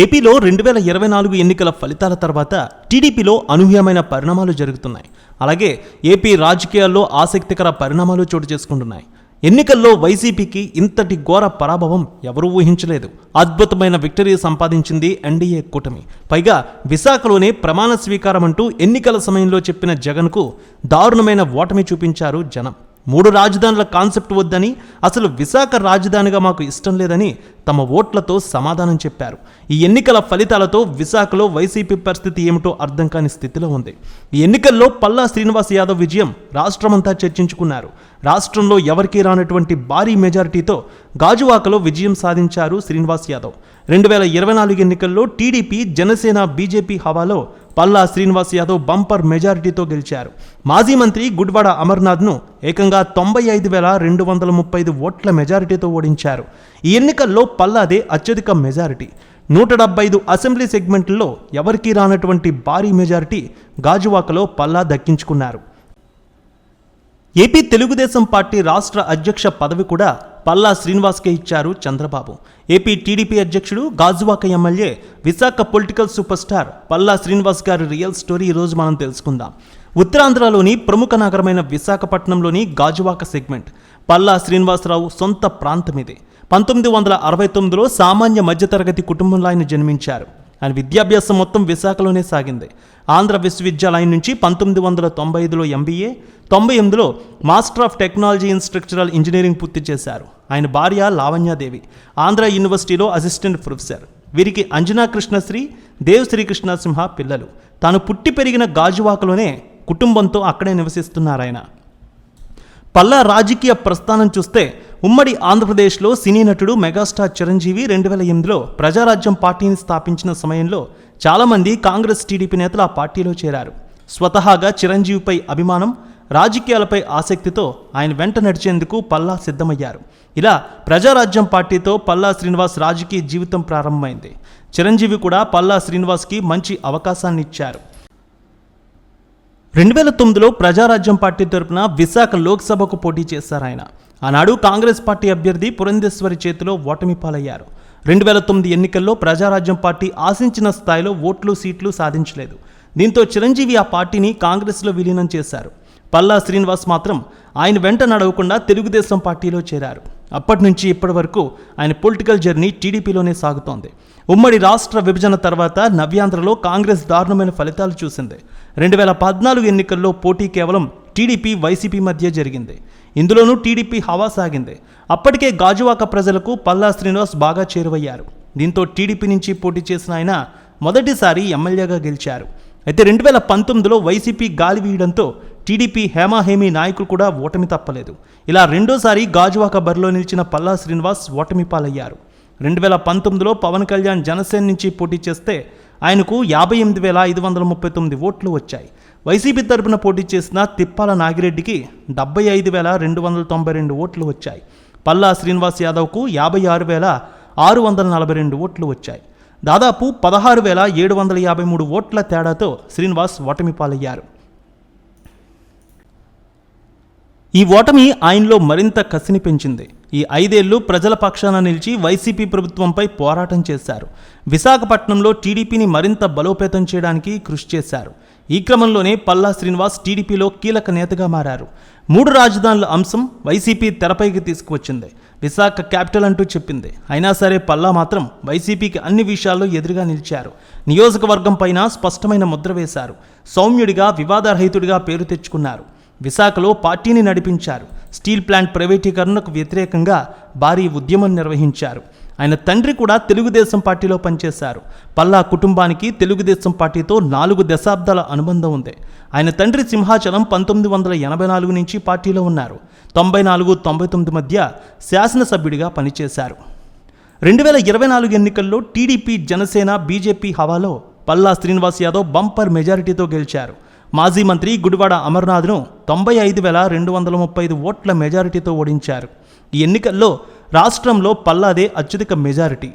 ఏపీలో రెండు వేల ఇరవై నాలుగు ఎన్నికల ఫలితాల తర్వాత టీడీపీలో అనూహ్యమైన పరిణామాలు జరుగుతున్నాయి. అలాగే ఏపీ రాజకీయాల్లో ఆసక్తికర పరిణామాలు చోటు చేసుకుంటున్నాయి. ఎన్నికల్లో వైసీపీకి ఇంతటి ఘోర పరాభవం ఎవరూ ఊహించలేదు. అద్భుతమైన విక్టరీ సంపాదించింది ఎన్డీఏ కూటమి. పైగా విశాఖలోనే ప్రమాణ స్వీకారం అంటూ ఎన్నికల సమయంలో చెప్పిన జగన్కు దారుణమైన ఓటమి చూపించారు జనం. మూడు రాజధానుల కాన్సెప్ట్ వద్దని అసలు విశాఖ రాజధానిగా మాకు ఇష్టం లేదని తమ ఓట్లతో సమాధానం చెప్పారు. ఈ ఎన్నికల ఫలితాలతో విశాఖలో వైసీపీ పరిస్థితి ఏమిటో అర్థం కాని స్థితిలో ఉంది. ఈ ఎన్నికల్లో పల్లా శ్రీనివాస్ యాదవ్ విజయం రాష్ట్రమంతా చర్చించుకున్నారు. రాష్ట్రంలో ఎవరికీ రానటువంటి భారీ మెజారిటీతో గాజువాకలో విజయం సాధించారు శ్రీనివాస్ యాదవ్. రెండు వేల ఇరవై నాలుగు ఎన్నికల్లో టీడీపీ జనసేన బీజేపీ హవాలో పల్లా శ్రీనివాస్ యాదవ్ బంపర్ మెజారిటీతో గెలిచారు. మాజీ మంత్రి గుడ్వాడ అమర్నాథ్ను ఏకంగా తొంభై ఐదు వేల రెండు వందల ముప్పై ఐదు ఓట్ల మెజారిటీతో ఓడించారు. ఈ ఎన్నికల్లో పల్లాదే అత్యధిక మెజారిటీ. నూట డెబ్బై ఐదు అసెంబ్లీ సెగ్మెంట్లో ఎవరికీ రానటువంటి భారీ మెజారిటీ గాజువాకలో పల్లా దక్కించుకున్నారు. ఏపీ తెలుగుదేశం పార్టీ రాష్ట్ర అధ్యక్ష పదవి కూడా పల్లా శ్రీనివాస్కే ఇచ్చారు చంద్రబాబు. ఏపీ టీడీపీ అధ్యక్షుడు Gajuwaka MLA Visakha political super star Palla Srinivas గారి రియల్ స్టోరీ ఈరోజు మనం తెలుసుకుందాం. ఉత్తరాంధ్రలోని ప్రముఖ నగరమైన విశాఖపట్నంలోని గాజువాక సెగ్మెంట్ పల్లా శ్రీనివాసరావు సొంత ప్రాంతం ఇది పంతొమ్మిది వందల అరవై తొమ్మిదిలో సామాన్య మధ్యతరగతి కుటుంబంలో ఆయన జన్మించారు. ఆయన విద్యాభ్యాసం మొత్తం విశాఖలోనే సాగింది. ఆంధ్ర విశ్వవిద్యాలయం నుంచి పంతొమ్మిది వందల తొంభై ఐదులో ఎంబీఏ తొంభై ఎనిమిదిలో master of technology in structural engineering పూర్తి చేశారు. ఆయన భార్య లావణ్యాదేవి ఆంధ్ర యూనివర్సిటీలో అసిస్టెంట్ ప్రొఫెసర్ వీరికి అంజనా కృష్ణశ్రీ దేవ్ శ్రీకృష్ణసింహ పిల్లలు. తాను పుట్టి పెరిగిన గాజువాకలోనే కుటుంబంతో అక్కడే నివసిస్తున్నారు ఆయన పల్లా రాజకీయ ప్రస్థానం చూస్తే ఉమ్మడి ఆంధ్రప్రదేశ్లో సినీ నటుడు మెగాస్టార్ చిరంజీవి రెండు వేల ఎనిమిదిలో ప్రజారాజ్యం పార్టీని స్థాపించిన సమయంలో చాలామంది కాంగ్రెస్ టీడీపీ నేతలు ఆ పార్టీలో చేరారు. స్వతహాగా చిరంజీవిపై అభిమానం రాజకీయాలపై ఆసక్తితో ఆయన వెంట నడిచేందుకు పల్లా సిద్ధమయ్యారు. ఇలా ప్రజారాజ్యం పార్టీతో పల్లా శ్రీనివాస్ రాజకీయ జీవితం ప్రారంభమైంది. చిరంజీవి కూడా పల్లా శ్రీనివాస్కి మంచి అవకాశాన్ని ఇచ్చారు. రెండు వేల తొమ్మిదిలో ప్రజారాజ్యం పార్టీ తరపున విశాఖ లోక్సభకు పోటీ చేశారు ఆయన. ఆనాడు కాంగ్రెస్ పార్టీ అభ్యర్థి పురంధేశ్వరి చేతిలో ఓటమి పాలయ్యారు. రెండు వేల తొమ్మిది ఎన్నికల్లో ప్రజారాజ్యం పార్టీ ఆశించిన స్థాయిలో ఓట్లు సీట్లు సాధించలేదు. దీంతో చిరంజీవి ఆ పార్టీని కాంగ్రెస్లో విలీనం చేశారు. పల్లా శ్రీనివాస్ మాత్రం ఆయన వెంట నడవకుండా తెలుగుదేశం పార్టీలో చేరారు. అప్పటి నుంచి ఇప్పటి వరకు ఆయన పొలిటికల్ జర్నీ టీడీపీలోనే సాగుతోంది. ఉమ్మడి రాష్ట్ర విభజన తర్వాత నవ్యాంధ్రలో కాంగ్రెస్ దారుణమైన ఫలితాలు చూసింది. రెండు వేల పద్నాలుగు ఎన్నికల్లో పోటీ కేవలం టీడీపీ వైసీపీ మధ్య జరిగింది. ఇందులోనూ టీడీపీ హవా సాగింది. అప్పటికే గాజువాక ప్రజలకు పల్లా శ్రీనివాస్ బాగా చేరువయ్యారు. దీంతో టీడీపీ నుంచి పోటీ చేసిన ఆయన మొదటిసారి ఎమ్మెల్యేగా గెలిచారు. అయితే రెండు వేల పంతొమ్మిదిలో వైసీపీ గాలి వీయడంతో టీడీపీ హేమాహేమి నాయకులు కూడా ఓటమి తప్పలేదు. ఇలా రెండోసారి గాజువాక బరిలో నిలిచిన పల్లా శ్రీనివాస్ ఓటమి పాలయ్యారు. రెండు వేల పంతొమ్మిదిలో పవన్ కళ్యాణ్ జనసేన నుంచి పోటీ చేస్తే ఆయనకు యాభై ఎనిమిది వేల ఐదు వందల ముప్పై తొమ్మిది ఓట్లు వచ్చాయి. వైసీపీ తరపున పోటీ చేసిన తిప్పాల నాగిరెడ్డికి డెబ్బై ఐదు వేల రెండు వందల తొంభై రెండు ఓట్లు వచ్చాయి. పల్లా శ్రీనివాస్ యాదవ్కు యాభై ఆరు వేల ఆరు వందల నలభై రెండు ఓట్లు వచ్చాయి. దాదాపు పదహారు వేల ఏడు వందల యాభై మూడు ఓట్ల తేడాతో శ్రీనివాస్ ఓటమి పాలయ్యారు. ఈ ఓటమి ఆయనలో మరింత కసిని పెంచింది. ఈ ఐదేళ్ళు ప్రజల పక్షాన నిలిచి వైసీపీ ప్రభుత్వంపై పోరాటం చేశారు. విశాఖపట్నంలో టీడీపీని మరింత బలోపేతం చేయడానికి కృషి చేశారు. ఈ క్రమంలోనే పల్లా శ్రీనివాస్ టీడీపీలో కీలక నేతగా మారారు. మూడు రాజధానుల అంశం వైసీపీ తెరపైకి తీసుకువచ్చింది. విశాఖ క్యాపిటల్ అంటూ చెప్పింది. అయినా సరే పల్లా మాత్రం వైసీపీకి అన్ని విషయాల్లో ఎదురుగా నిలిచారు. నియోజకవర్గం పైన స్పష్టమైన ముద్ర వేశారు. సౌమ్యుడిగా వివాదరహితుడిగా పేరు తెచ్చుకున్నారు. విశాఖలో పార్టీని నడిపించారు. స్టీల్ ప్లాంట్ ప్రైవేటీకరణకు వ్యతిరేకంగా భారీ ఉద్యమం నిర్వహించారు. ఆయన తండ్రి కూడా తెలుగుదేశం పార్టీలో పనిచేశారు. పల్లా కుటుంబానికి తెలుగుదేశం పార్టీతో నాలుగు దశాబ్దాల అనుబంధం ఉంది. ఆయన తండ్రి సింహాచలం పంతొమ్మిది వందల ఎనభై నాలుగు నుంచి పార్టీలో ఉన్నారు. తొంభై నాలుగు తొంభై తొమ్మిది మధ్య శాసనసభ్యుడిగా పనిచేశారు. రెండు వేల ఇరవై నాలుగు ఎన్నికల్లో టీడీపీ జనసేన బీజేపీ హవాలో పల్లా శ్రీనివాస్ యాదవ్ బంపర్ మెజారిటీతో గెలిచారు. మాజీ మంత్రి గుడివాడ అమర్నాథ్ను తొంభై ఐదు వేల రెండు వందల ముప్పై ఐదు ఓట్ల మెజారిటీతో ఓడించారు. ఈ ఎన్నికల్లో రాష్ట్రంలో పల్లాదే అత్యధిక మెజారిటీ.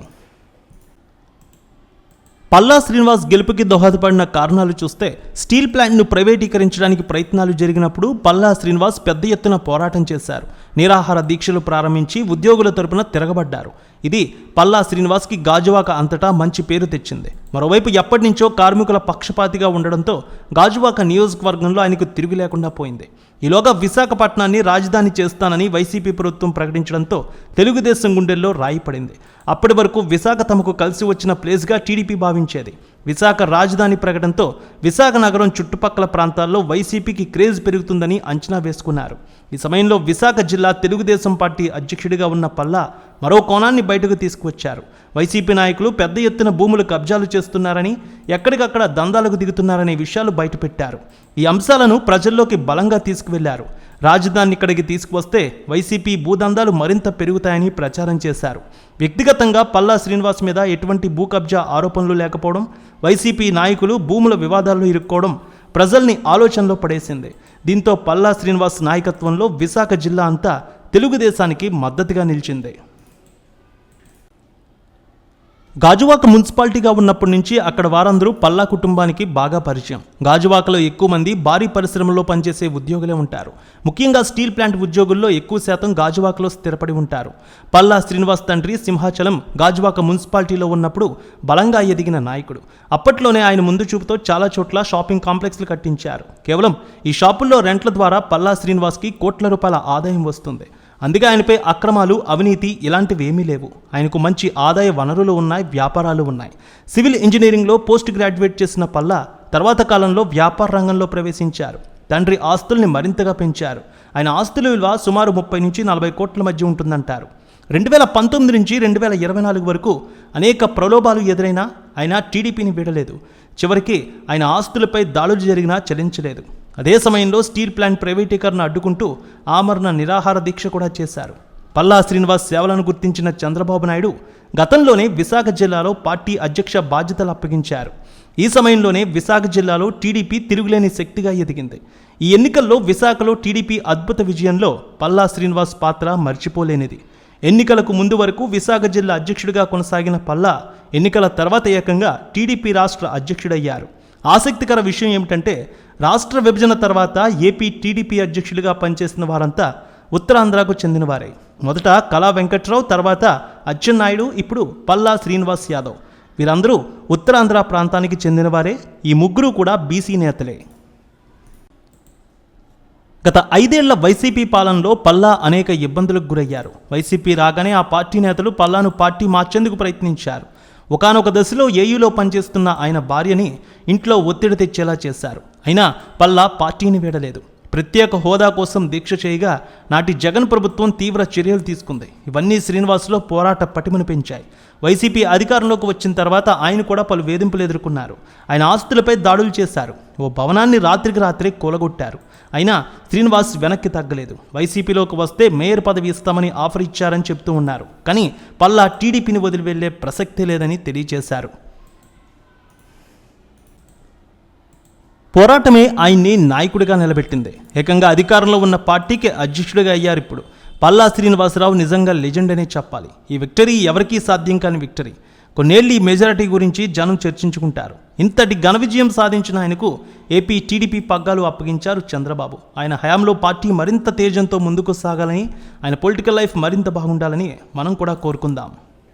పల్లా శ్రీనివాస్ గెలుపుకి దోహదపడిన కారణాలు చూస్తే స్టీల్ ప్లాంట్ను ప్రైవేటీకరించడానికి ప్రయత్నాలు జరిగినప్పుడు పల్లా శ్రీనివాస్ పెద్ద ఎత్తున పోరాటం చేశారు. నిరాహార దీక్షలు ప్రారంభించి ఉద్యోగుల తరపున తిరగబడ్డారు. ఇది పల్లా శ్రీనివాస్కి గాజువాక అంతటా మంచి పేరు తెచ్చింది. మరోవైపు ఎప్పటి నుంచో కార్మికుల పక్షపాతిగా ఉండడంతో గాజువాక నియోజకవర్గంలో ఆయనకు తిరుగు లేకుండా పోయింది. ఈలోగా విశాఖపట్నాన్ని రాజధాని చేస్తానని వైసీపీ ప్రభుత్వం ప్రకటించడంతో తెలుగుదేశం గుండెల్లో రాయి పడింది. అప్పటి వరకు విశాఖ తమకు కలిసి వచ్చిన ప్లేస్గా టీడీపీ భావించేది. విశాఖ రాజధాని ప్రకటనతో విశాఖ నగరం చుట్టుపక్కల ప్రాంతాల్లో వైసీపీకి క్రేజ్ పెరుగుతుందని అంచనా వేసుకున్నారు. ఈ సమయంలో విశాఖ జిల్లా తెలుగుదేశం పార్టీ అధ్యక్షుడిగా ఉన్న పల్లా మరో కోణాన్ని బయటకు తీసుకువచ్చారు. వైసీపీ నాయకులు పెద్ద ఎత్తున భూములు కబ్జాలు చేస్తున్నారని ఎక్కడికక్కడ దందాలకు దిగుతున్నారనే విషయాలు బయటపెట్టారు. ఈ అంశాలను ప్రజల్లోకి బలంగా తీసుకువెళ్ళారు. రాజధాని ఇక్కడికి తీసుకువస్తే వైసీపీ భూదందాలు మరింత పెరుగుతాయని ప్రచారం చేశారు. వ్యక్తిగతంగా పల్లా శ్రీనివాస్ మీద ఎటువంటి భూ కబ్జా ఆరోపణలు లేకపోవడం వైసీపీ నాయకులు భూముల వివాదాల్లో ఇరుక్కోవడం ప్రజల్ని ఆలోచనలో పడేసింది. దీంతో పల్లా శ్రీనివాస్ నాయకత్వంలో విశాఖ జిల్లా అంతా తెలుగుదేశానికి మద్దతుగా నిలిచింది. గాజువాక మున్సిపాలిటీగా ఉన్నప్పటి నుంచి అక్కడ వారందరూ పల్లా కుటుంబానికి బాగా పరిచయం. గాజువాకలో ఎక్కువ మంది భారీ పరిశ్రమల్లో పనిచేసే ఉద్యోగులే ఉంటారు. ముఖ్యంగా స్టీల్ ప్లాంట్ ఉద్యోగుల్లో ఎక్కువ శాతం గాజువాకలో స్థిరపడి ఉంటారు. పల్లా శ్రీనివాస్ తండ్రి సింహాచలం గాజువాక మున్సిపాలిటీలో ఉన్నప్పుడు బలంగా ఎదిగిన నాయకుడు. అప్పట్లోనే ఆయన ముందు చూపుతో చాలా చోట్ల షాపింగ్ కాంప్లెక్స్లు కట్టించారు. కేవలం ఈ షాపుల్లో రెంట్ల ద్వారా పల్లా శ్రీనివాస్కి కోట్ల రూపాయల ఆదాయం వస్తుంది. అందుకే ఆయనపై అక్రమాలు అవినీతి ఇలాంటివి ఏమీ లేవు. ఆయనకు మంచి ఆదాయ వనరులు ఉన్నాయి వ్యాపారాలు ఉన్నాయి. సివిల్ ఇంజనీరింగ్లో పోస్ట్ గ్రాడ్యుయేట్ చేసిన పల్లా తర్వాత కాలంలో వ్యాపార రంగంలో ప్రవేశించారు. తండ్రి ఆస్తుల్ని మరింతగా పెంచారు. ఆయన ఆస్తుల విలువ సుమారు ముప్పై నుంచి నలభై కోట్ల మధ్య ఉంటుందంటారు. రెండు వేల పంతొమ్మిది నుంచి రెండు వేల ఇరవై నాలుగు వరకు అనేక ప్రలోభాలు ఎదురైనా ఆయన టీడీపీని వీడలేదు. చివరికి ఆయన ఆస్తులపై దాడులు జరిగినా చెల్లించలేదు. అదే సమయంలో స్టీల్ ప్లాంట్ ప్రైవేటీకరణ అడ్డుకుంటూ ఆమరణ నిరాహార దీక్ష కూడా చేశారు. పల్లా శ్రీనివాస్ సేవలను గుర్తించిన చంద్రబాబు నాయుడు గతంలోనే విశాఖ జిల్లాలో పార్టీ అధ్యక్ష బాధ్యతలు అప్పగించారు. ఈ సమయంలోనే విశాఖ జిల్లాలో టీడీపీ తిరుగులేని శక్తిగా ఎదిగింది. ఈ ఎన్నికల్లో విశాఖలో టీడీపీ అద్భుత విజయంలో పల్లా శ్రీనివాస్ పాత్ర మర్చిపోలేనిది. ఎన్నికలకు ముందు వరకు విశాఖ జిల్లా అధ్యక్షుడిగా కొనసాగిన పల్లా ఎన్నికల తర్వాత ఏకంగా టీడీపీ రాష్ట్ర అధ్యక్షుడయ్యారు. ఆసక్తికర విషయం ఏమిటంటే రాష్ట్ర విభజన తర్వాత ఏపీ టీడీపీ అధ్యక్షులుగా పనిచేసిన వారంతా ఉత్తరాంధ్రకు చెందినవారే. మొదట కళా వెంకట్రావు తర్వాత అచ్చెన్నాయుడు ఇప్పుడు పల్లా శ్రీనివాస్ యాదవ్. వీరందరూ ఉత్తరాంధ్ర ప్రాంతానికి చెందినవారే. ఈ ముగ్గురు కూడా బీసీ నేతలే. గత ఐదేళ్ళ వైసీపీ పాలనలో పల్లా అనేక ఇబ్బందులకు గురయ్యారు. వైసీపీ రాగానే ఆ పార్టీ నేతలు పల్లాను పార్టీ మార్చేందుకు ప్రయత్నించారు. ఒకానొక దశలో ఏయూలో పనిచేస్తున్న ఆయన భార్యని ఇంట్లో ఒత్తిడి తెచ్చేలా చేశారు. అయినా పల్లా పార్టీని వీడలేదు. ప్రత్యేక హోదా కోసం దీక్ష చేయగా నాటి జగన్ ప్రభుత్వం తీవ్ర చర్యలు తీసుకుంది. ఇవన్నీ శ్రీనివాసులో పోరాట పటిమను పెంచాయి. వైసీపీ అధికారంలోకి వచ్చిన తర్వాత ఆయన కూడా పలు వేధింపులు ఎదుర్కొన్నారు. ఆయన ఆస్తులపై దాడులు చేశారు. ఓ భవనాన్ని రాత్రికి రాత్రి కూలగొట్టారు. అయినా శ్రీనివాస్ వెనక్కి తగ్గలేదు. వైసీపీలోకి వస్తే మేయర్ పదవి ఇస్తామని ఆఫర్ ఇచ్చారని చెప్తూ ఉన్నారు. కానీ పల్లా టీడీపీని వదిలి వెళ్ళే ప్రసక్తే లేదని తెలియజేశారు. పోరాటమే ఆయన్ని నాయకుడిగా నిలబెట్టింది. ఏకంగా అధికారంలో ఉన్న పార్టీకి అధ్యక్షుడిగా అయ్యారు ఇప్పుడు. పల్లా శ్రీనివాసరావు నిజంగా లెజెండ్ అనే చెప్పాలి. ఈ విక్టరీ ఎవరికీ సాధ్యం కాని విక్టరీ. కొన్నేళ్ళు ఈ మెజారిటీ గురించి జనం చర్చించుకుంటారు. ఇంతటి ఘన విజయం సాధించిన ఆయనకు ఏపీ టీడీపీ పగ్గాలు అప్పగించారు చంద్రబాబు. ఆయన హయాంలో పార్టీ మరింత తేజంతో ముందుకు సాగాలని ఆయన పొలిటికల్ లైఫ్ మరింత బాగుండాలని మనం కూడా కోరుకుందాం.